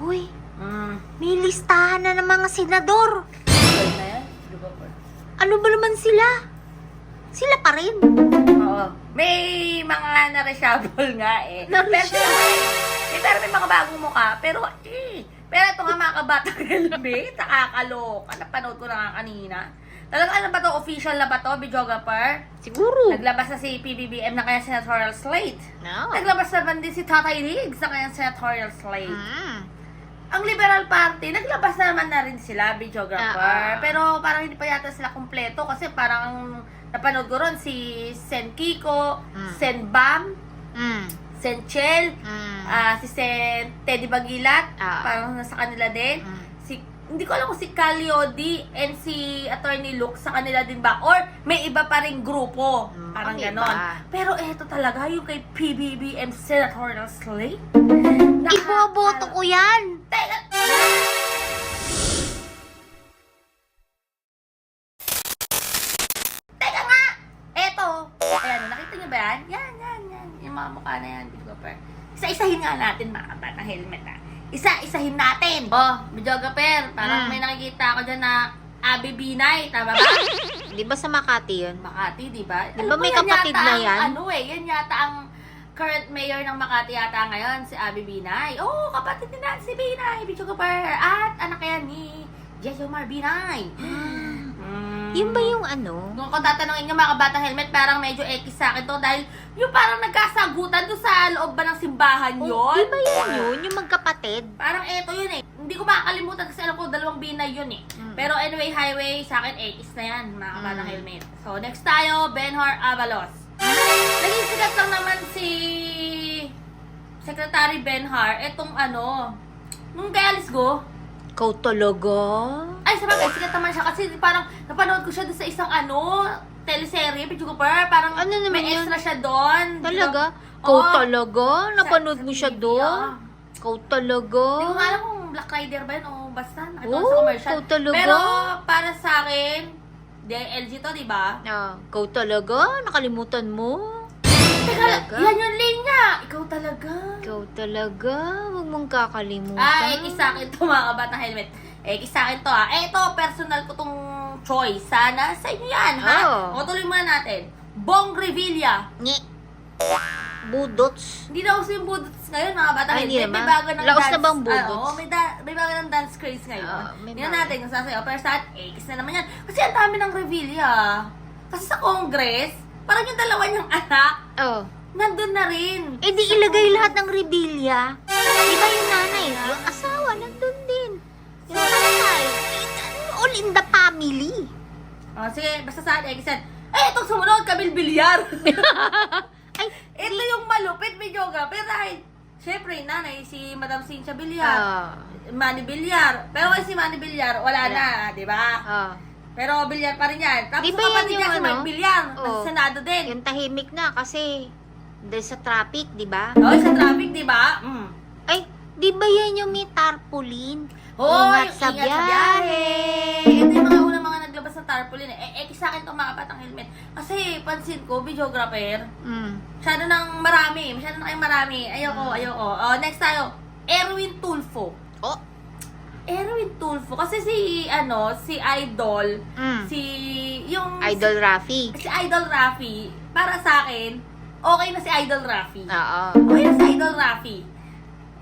Uy, Mm. may listahan na ng mga senador. Na yan? Ano ba naman sila? Sila pa rin. Oo. May mga na-reshuffle nga eh. Pero, eh, pero may mga bagong mukha. Pero, eh. Pero ito nga mga kabatang helmet. Nakakaloka. Napanood ko na nga kanina. Talaga ano ba to? Official na ba to? Videographer? Siguro. Naglabas na si PBBM na kanyang senatorial slate. No. Naglabas naman din si Tatay Riggs na kanyang senatorial slate. Mm. Ang Liberal Party, naglabas naman na rin sila, videographer. Ah, ah. Pero parang hindi pa yata sila kumpleto kasi parang napanood ko ron si Sen Kiko, Mm. Sen Bam, Mm. Sen Chel, Mm. ah, si Sen Teddy Bagilat, Ah. parang nasa kanila din. Mm. Hindi ko alam kung si Caliodi and si Attorney Luke sa kanila din ba? Or may iba pa ring grupo. Mm, Parang ang ganon. Pero eto talaga, yung kay PBBM Senatorial Slate. Iboboto ko yan. Teka! Teka nga! Eto! Ayan, nakita niyo ba yan? Yan, yan, yan. Yung mga mukha na yan. Isa-isahin nga natin mga kabatang helmet ha. Isa-isahin natin! Oh, videographer, parang Mm. may nakikita ako dyan na Abi Binay, tama ba? Di ba sa Makati yun? Makati, di ba? Di Alam ba may yan kapatid yata na ang yan? Ano eh, yan yata ang current mayor ng Makati yata ngayon, si Abby Binay. Oo, oh, kapatid ni Nancy Binay, Kapar. At anak yan ni Jessomar Binay. Mm. Yun ba yung ano? Kung kung tatanungin nyo mga kabatang helmet, parang medyo X sa akin to dahil yung parang nagkasagutan doon sa loob ba ng simbahan Oh, yun? di ba yun yun? Yung magkapatid? Parang eto yun eh. Hindi ko makakalimutan kasi alam ko dalawang binay yun eh. Mm. Pero anyway, highway, sa akin, 80s na yan, mga kabatang Mm. helmet. So, next tayo, Benhor Avalos. Naging sikat lang naman si Secretary Benhar, etong ano, nung kay Alice Go, Ikaw talaga? ay, sa bagay, sikat naman siya kasi parang napanood ko siya doon sa isang ano, teleserye, Pichu Cooper, parang Ano naman may yun? extra siya doon. Talaga? Oo. Ikaw talaga? Napanood Sa- mo siya TV, doon? ah. Ikaw talaga? Hindi ko nga alam kung Black Rider ba yun o basta nakita ko Oo, sa commercial. ikaw talaga? Pero para sa akin, di LG to, di ba? Ah, ikaw talaga? Nakalimutan mo? Talaga? yan yung linya. Ikaw talaga. Ikaw talaga? Huwag mong kakalimutan. Ah, eh, sa akin to mga kabata helmet. Eh, sa akin to ah. Eh, ito, personal ko tong choice. Sana sa inyo yan, ha? Oo. O, tuloy muna natin. Bong Revilla. Ngi. Budots. Hindi na uso yung budots ngayon, mga bata Ay, hindi helmet. May naman. bago ng Laos dance. na bang budots? Ah, oo, may, da- may bago ng dance craze ngayon. Oo, may Tingnan bago. natin kung sasayaw. Pero sa eh, na naman yan. Kasi ang dami ng Revilla. Kasi sa Congress, parang yung dalawa niyang anak, Oh. nandun na rin. Eh di ilagay lahat ng rebilya. Di ba yung nanay? Yung asawa, nandun din. Yung eh, All in the family. Oh, sige, basta sa akin, eh, eh, itong sumunod, Camille Villar. Ay, Ito yung malupit videographer dahil syempre nanay si Madam Cynthia Villar, Ah. Manny Villar. Pero si Manny wala Wala. na, 'di ba? Ah. Pero Villar pa rin 'yan. Tapos Di ba yan kapatid yung niya si ano? Mike Villar, Oo. nasa Senado din. Yung tahimik na kasi dahil sa traffic, di ba? Oh, sa traffic, 'di ba? Mm. Ay, di ba yan yung may tarpaulin? Hoy, Ingat sa ingat sa biyahe. Ito yung mga unang mga naglabas ng tarpaulin. Eh, eh, sa akin itong mga patang helmet. Kasi, pansin ko, videographer, Mm. masyado nang marami. Masyado na kayong marami. Ayoko, Mm. ayoko. Oh, next tayo. Erwin Tulfo. Oh. Erwin Tulfo. Kasi si, ano, si Idol, Mm. si, yung, Idol Rafi. si, si Idol Rafi, para sa akin, okay na si Idol Rafi. Oo. Okay na si Idol Rafi.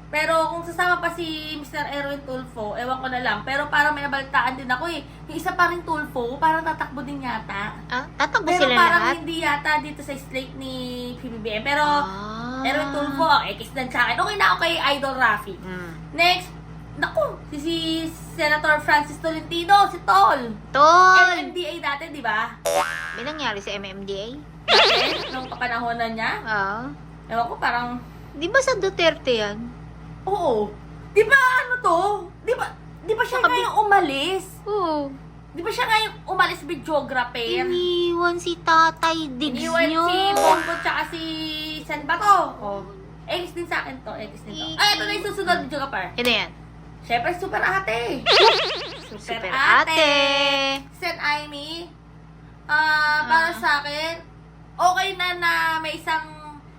Pero kung sasama pa si Mr. Erwin Tulfo, ewan ko na lang. Pero parang may nabaltaan din ako eh. Yung isa pa rin Tulfo, parang tatakbo din yata. Ah, tatakbo Pero sila parang lahat? hindi yata dito sa slate ni PBBM. Pero Ah. Erwin Tulfo, oh, X lang sa akin. Okay na ako kay Idol Rafi. Mm. Next, naku, si, si Senator Francis Tolentino, si Tol. Tol! MMDA dati, di ba? May nangyari sa MMDA? Dati, nung kapanahonan niya. Oo. Ewan ko, parang, Di ba sa Duterte yan? oo. Di ba ano to? Di ba, di ba siya Nakabi- umalis? Oo. Di ba siya ngayong umalis videographer? Iniwan si Tatay Diggs Iniwan nyo. si Bongo tsaka si San Bato. Oh. X din sa akin to, X din to. Ay, ito na yung susunod videographer. Ito yan. Siyempre, super ate. Super ate. Sen Aimee, ah para Ah. sa akin, okay na na may isang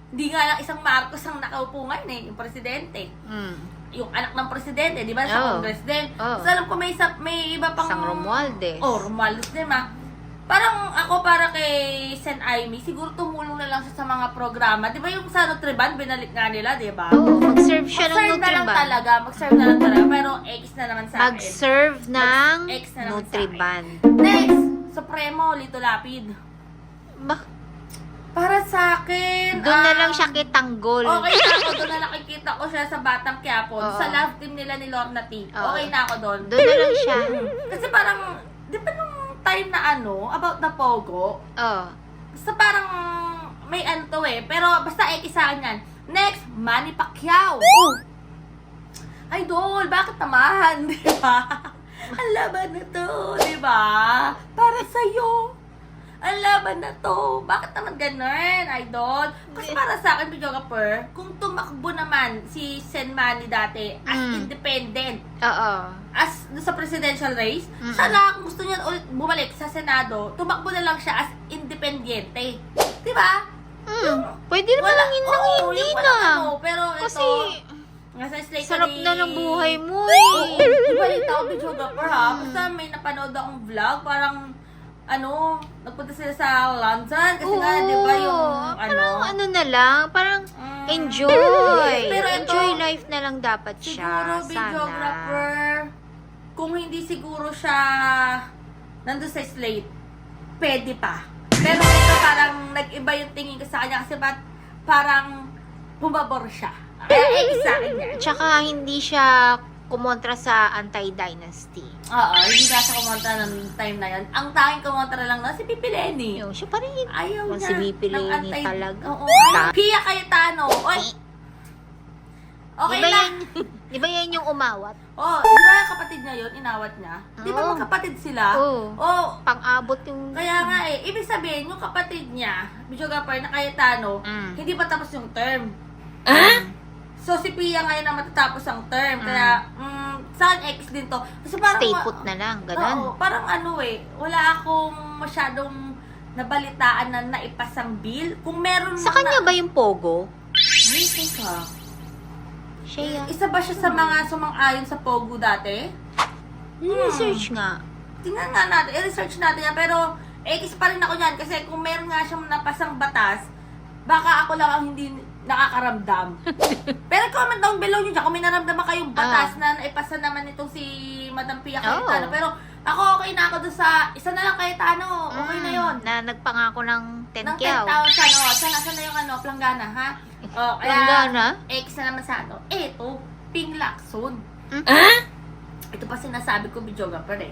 Hindi nga lang isang Marcos ang nakaupo ngayon eh, yung presidente. Mm. Yung anak ng presidente, di ba? Sa Oo. congress din. Oo. So, alam ko may, isa, may iba pang... Isang Romualdez. Oh, Romualdez din ma. Parang ako para kay Sen Aimee, siguro tumulong na lang siya sa mga programa. Di ba yung sa Nutriban, binalik nga nila, di ba? Oo, mag-serve siya ng Mag-serve na lang Nutriban. talaga. Mag-serve na lang talaga. Pero X na naman sa akin. Mag-serve ng Mag-ex na naman sa Nutriban. Next, Supremo, Lito Lapid. Bak, Para sa akin, doon na lang siya kitanggol. Okay na ako, doon na nakikita ko siya sa Batang Quiapo. Oo. Sa love team nila ni Lorna T. Oo. Okay na ako doon. Doon na lang siya. Kasi parang, di ba nung time na ano, about the Pogo, Oh. basta parang may ano to eh. Pero basta X sa akin yan. Next, Manny Pacquiao. Oh. Idol, bakit naman? Di ba? Ang laban na to, di ba? Para sa'yo. Ang laban na to. Bakit naman ganun, idol? Kasi para sa akin, videographer, kung tumakbo naman si Sen Manny dati as Mm. independent, Oo. as sa presidential race, Mm-mm. sana kung gusto niya ulit bumalik sa Senado, tumakbo na lang siya as independiente. Di ba? Mm. Pwede naman lang yun lang oo, hindi yung na. walang ano, pero ito, Kasi, nasa slate sarap ni- na ng buhay mo Oo, eh. ibalita ako videographer ha. Basta may napanood akong vlog, parang ano, nagpunta sila sa London kasi nga, di ba yung ano, Parang ano na lang, parang mm, enjoy. Pero ito, enjoy life na lang dapat siguro siya. Sana. videographer, kung hindi siguro siya nandun sa slate, pwede pa. Pero ito parang nag-iba yung tingin ko sa kanya kasi ba't parang bumabor siya. Kaya eh, sa akin yan. Tsaka hindi siya kumontra sa anti-dynasty. Oo, hindi na siya kumontra ng time na yun. Ang tanging kumontra lang na si Pipi Lenny. Yun, siya pa rin. Ayaw Ang niya. si Pipi ng Lenny antay- talaga. Oo. Ta- Pia Cayetano. Oy. Okay di ba na. yan, di ba yan yung umawat? Oh, di ba yung kapatid niya yun, inawat niya? Di ba Oo. magkapatid sila? Oo. Oh, Pang-abot yung... kaya nga eh, ibig sabihin, yung kapatid niya, videographer na Cayetano, Mm. hindi pa tapos yung term. Ah? So, si Pia ngayon na matatapos ang term. Mm. Kaya, mm, saan X din to? Kasi parang, Stay put na lang, Oo, ganun. parang ano eh, wala akong masyadong nabalitaan na naipasang bill. Kung meron Sa man kanya na- ba yung Pogo? Ay, teka. Yan. Isa ba siya sa mga sumang-ayon sa Pogo dati? Research nga. Tingnan nga natin, i-research natin yan. Pero, X pa rin ako yan. Kasi kung meron nga siyang napasang batas, baka ako lang ang hindi nakakaramdam. Pero comment down below nyo dyan kung may naramdaman kayong batas na naipasa naman itong si Madam Pia Cayetano. Oo. Pero ako okay na ako doon sa isa na lang Cayetano. Okay na yon. Mm, Na nagpangako ng 10 Ng kyaw. 10,000. O, saan, saan na yung ano, planggana, ha? O, kaya, Planggana? X na naman sa ano. Eto, Ping Lacson. Mm. Ito pa sinasabi ko, videographer eh.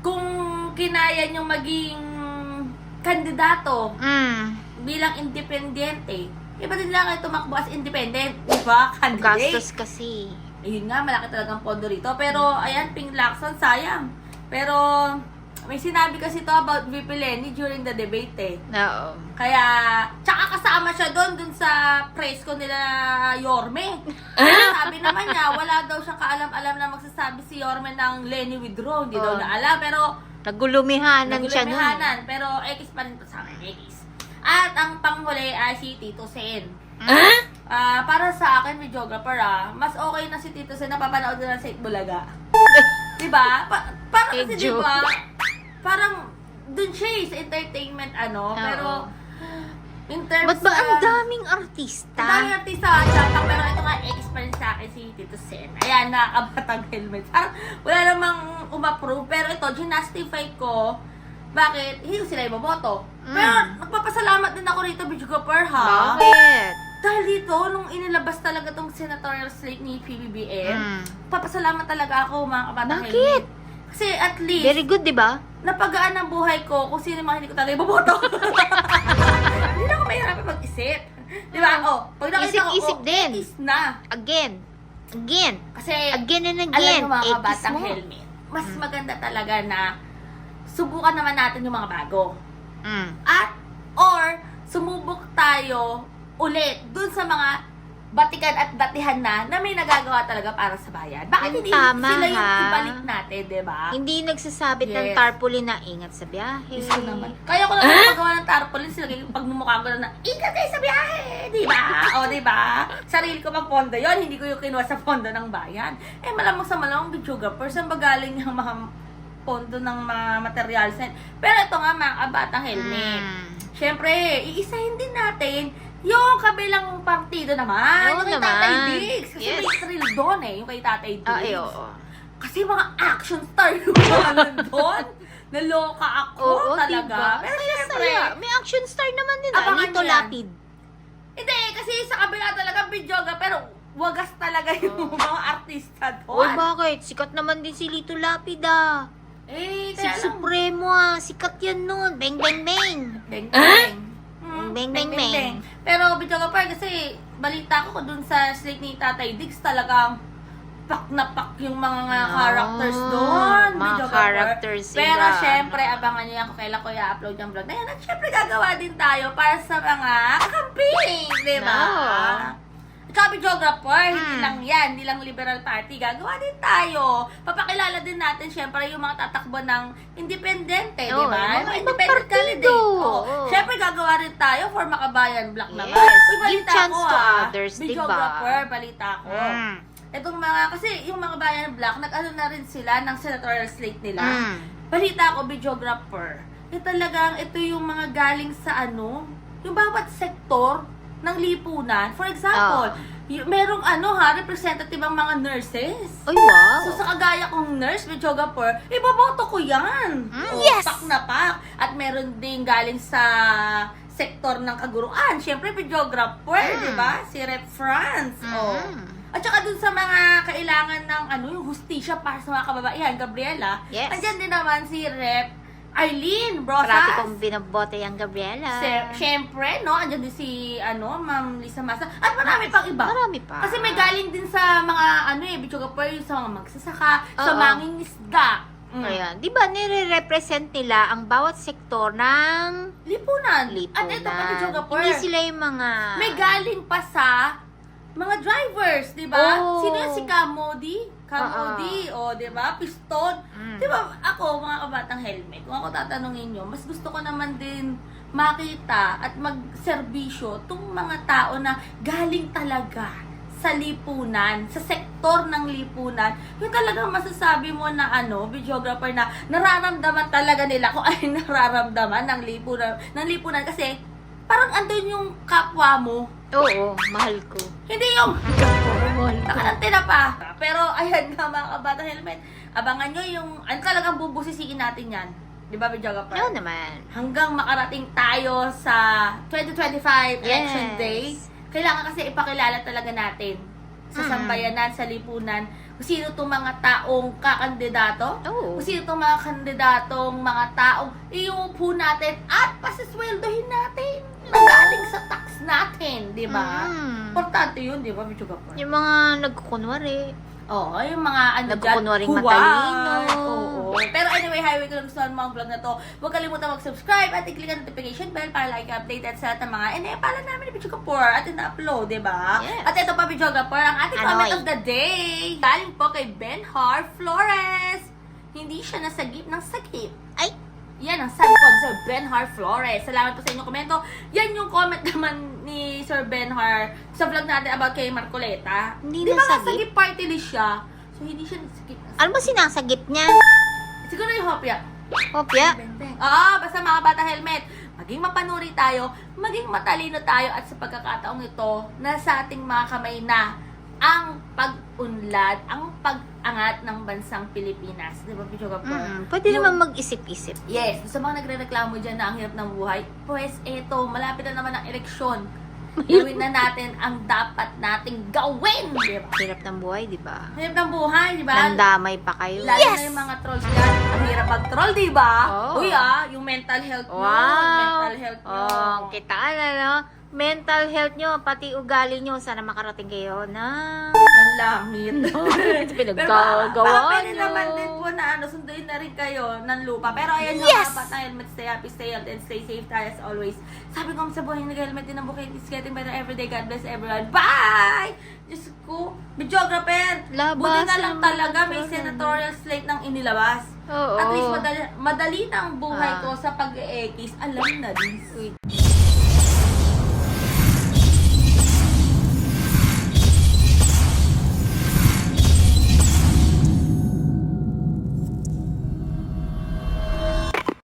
Kung kinaya nyo maging kandidato Mm. bilang independente, iba din lang kayo tumakbo as independent, di ba? Candidate. Gastos kasi. Ayun nga, malaki talagang pondo rito. Pero, ayan, Ping Lacson, sayang. Pero, may sinabi kasi to about VP Lenny during the debate eh. Oo. Kaya, tsaka kasama siya doon, doon sa press ko nila Yorme. Sabi naman niya, wala daw siyang kaalam-alam na magsasabi si Yorme ng Lenny withdraw. Hindi daw Oh. na alam, pero Nagulumihanan siya nun. nagulumihanan. Pero X pa rin sa akin, X. At ang panghuli ay si Tito Sen. Ah, para sa akin, videographer ah, mas okay na si Tito Sen napapanood na lang sa Itbulaga. diba? Pa- parang kasi Medyo. diba, parang dun siya eh, sa entertainment ano, Oo. pero in terms Ba't ba ang sa- daming artista? ang daming artista chatang, pero ito nga experience sa akin si Tito Sen. Ayan, nakakabatang helmet. Parang wala namang umapprove, pero ito, ginastify ko bakit hindi ko sila iboboto. Pero Mm. nagpapasalamat din ako rito, Bidjugapur, ha? Bakit? Dahil dito, nung inilabas talaga tong senatorial slate ni PBBM, Mm. papasalamat talaga ako, mga kabatang Bakit? Kasi at least, Very good, di ba? napagaan ang buhay ko kung sino mga hindi ko talaga iboboto. hindi na ako mahirapan mag-isip. Di ba? Oh, pag nakita ko, Isip-isip oh, din. is na. Again. Again. Kasi, Again and alam again. mo mga kabatang helmet, mas Mm. maganda talaga na subukan naman natin yung mga bago. Mm. At, or, sumubok tayo ulit dun sa mga batikan at datihan na na may nagagawa talaga para sa bayan. Bakit hindi tama, sila yung ha? ibalik natin, di ba? Hindi nagsasabit ng Yes. tarpaulin na ingat sa biyahe. Gusto naman. Kaya ko lang ah? magawa ng tarpaulin sila yung pagmumukha ko lang na, ingat kayo sa biyahe! Di ba? O, di ba? Sarili ko pang pondo yon hindi ko yung kinuha sa pondo ng bayan. Eh, malamang sa malamang videographer, saan ba galing yung mga pondo ng mga materials? Pero ito nga, mga kabatang helmet. Mm. Siyempre, iisahin din natin yung kabilang partido naman. Oo yung kay naman. Tatay Diggs. Kasi Yes. may thrill doon eh, yung kay Tatay Diggs. Ay, oo. Kasi mga action star yung mga nandun. Naloka ako Oo, talaga. diba? Pero Saya, syempre, saya. May action star naman din. ah. Yan. Lapid. hindi, kasi sa kabila talaga videoga, pero wagas talaga yung mga artista Uy, doon. bakit? Sikat naman din si Lito Lapid ah. Eh, Si kaya lang. Supremo ah. Sikat yan nun. Bang, bang, bang. Beng, beng. Hmm, Beng, beng, beng. Pero videoga pa, kasi balita ko dun sa slate ni Tatay Diggs talagang pak na pak yung mga Ah, characters doon. mga videographer. characters sila. Pero syempre, abangan nyo yan kung kailan ko i-upload yung vlog na yan. At syempre, gagawa din tayo para sa mga camping, di ba? No. At saka videographer, hindi Hmm. lang yan, hindi lang liberal party. Gagawa din tayo. Papakilala din natin syempre yung mga tatakbo ng independente, di Oo, ba? mga Yung ibang independent candidate. Oo. Oo. Syempre, gagawa rin tayo for Makabayan Black naman. Yes. Uy, Give balita chance ko, to ah. others, di ba? Videographer, balita ko. Mm. Itong mga, kasi yung mga bayan black, nag-ano na rin sila ng senatorial slate nila. Mm. Balita ko, videographer, eh talagang ito yung mga galing sa ano, yung bawat sektor ng lipunan. For example, Ah. y- merong ano ha, representative ang mga nurses. Ay, wow. So sa kagaya kong nurse, videographer, ibaboto ko yan. Mm, Oh, yes! Pak na pak. At meron din galing sa sektor ng kaguruan. Siyempre, videographer, Mm. di ba? Si Rep France. Oh. Mm. At saka dun sa mga kailangan ng ano, yung hustisya para sa mga kababaihan, Gabriela, Yes. andyan din naman si Rep Arlene Parati Brosas. kong binabote yung Gabriela. Si, Siyempre, no? Andyan din si, ano, Ma'am Lisa Masa. At marami pang iba. Marami pa. Kasi may galing din sa mga, ano eh, Bichogapoy, sa mga magsasaka, sa Oo. mangingisda. Mm. Ayan. Di ba, nire-represent nila ang bawat sektor ng Lipunan. lipunan. At ito pa, Bichogapoy. Hindi sila yung mga... May galing pa sa mga drivers, di ba? Oo. Sino yung si Kamodi? Kamodi, o, di ba? Piston. Mm. Di ba, ako, mga kabatang helmet, kung ako tatanungin nyo, mas gusto ko naman din makita at magserbisyo itong mga tao na galing talaga sa lipunan, sa sektor ng lipunan, yung talagang masasabi mo na ano, videographer na nararamdaman talaga nila kung ay nararamdaman ng lipunan, ng lipunan kasi parang andun yung kapwa mo. Oo, mahal ko. Hindi yung mahal Nakalante na pa. Pero ayan nga mga kabata helmet. Abangan nyo yung, ano talagang bubusisiin natin yan. Di ba, Videographer? Oo naman. Hanggang makarating tayo sa 2025 Election Yes. Day. Kailangan kasi ipakilala talaga natin sa Mm. sambayanan, sa lipunan, kung sino itong mga taong kakandidato, Oo. kung sino itong mga kandidatong mga taong iuupo natin at pasisweldohin natin na galing sa tax natin, di ba? Mm. Importante yun, di ba, Videographer? Yung mga nagkukunwari. Oo, yung mga ano Nagkukunwaring huwag. matalino. Oo. Pero anyway, highway ko lang ng mga vlog na to. Huwag kalimutan mag-subscribe at i-click ang notification bell para like updated sa lahat ng mga inepala namin ni Bicho at ina-upload, di ba? Yes. At ito pa, Bicho Kapur, ang ating Anoy. comment of the day. Galing po kay Benhar Flores. Hindi siya nasagip ng sagip. Ay! Yan ang sabi ni Sir Benhar Flores. Salamat po sa inyong komento. Yan yung comment naman ni Sir Benhar sa vlog natin about kay Marcoleta. Hindi Di ba nasagip? party list siya? So, hindi siya nasagip. Ano ba sinasagip niya? Siguro yung hopya. Beng. Oo, basta mga bata helmet. Maging mapanuri tayo, maging matalino tayo at sa pagkakataong ito, nasa ating mga kamay na ang pag-unlad, ang pag-angat ng bansang Pilipinas. Di ba, Kapor? Mm, pwede naman mag-isip-isip. Yes, sa mga nagre-reklamo dyan na ang hirap ng buhay, pues eto, malapit na naman ang eleksyon. Gawin na natin ang dapat nating gawin, di ba? Hirap ng buhay, di ba? Hirap ng buhay, di ba? Nandamay pa kayo. Lalo na yung mga trolls dyan. Ang hirap mag-troll, di ba? Oo. Uy ah, yung mental health nyo. Wow! Mental health nyo. Oh, kita na, no? Mental health nyo, pati ugali nyo, sana makarating kayo na ng langit. Pero baka, baka Pinaggagawa pwede nyo. naman din po na ano, sunduin na rin kayo ng lupa. Pero ayan Yes! yung na helmet, stay happy, stay healthy, and stay safe tayo as always. Sabi ko sa buhay, nag-helmet din ang bukid. It's getting better every day. God bless everyone. Bye! Diyos ko, videographer! Labas Buti na lang ang talaga may mga senatorial slate ng inilabas. Oo. At least madali, madali na ang buhay Ah. ko sa pag-e-ekis. Alam na din. Uy.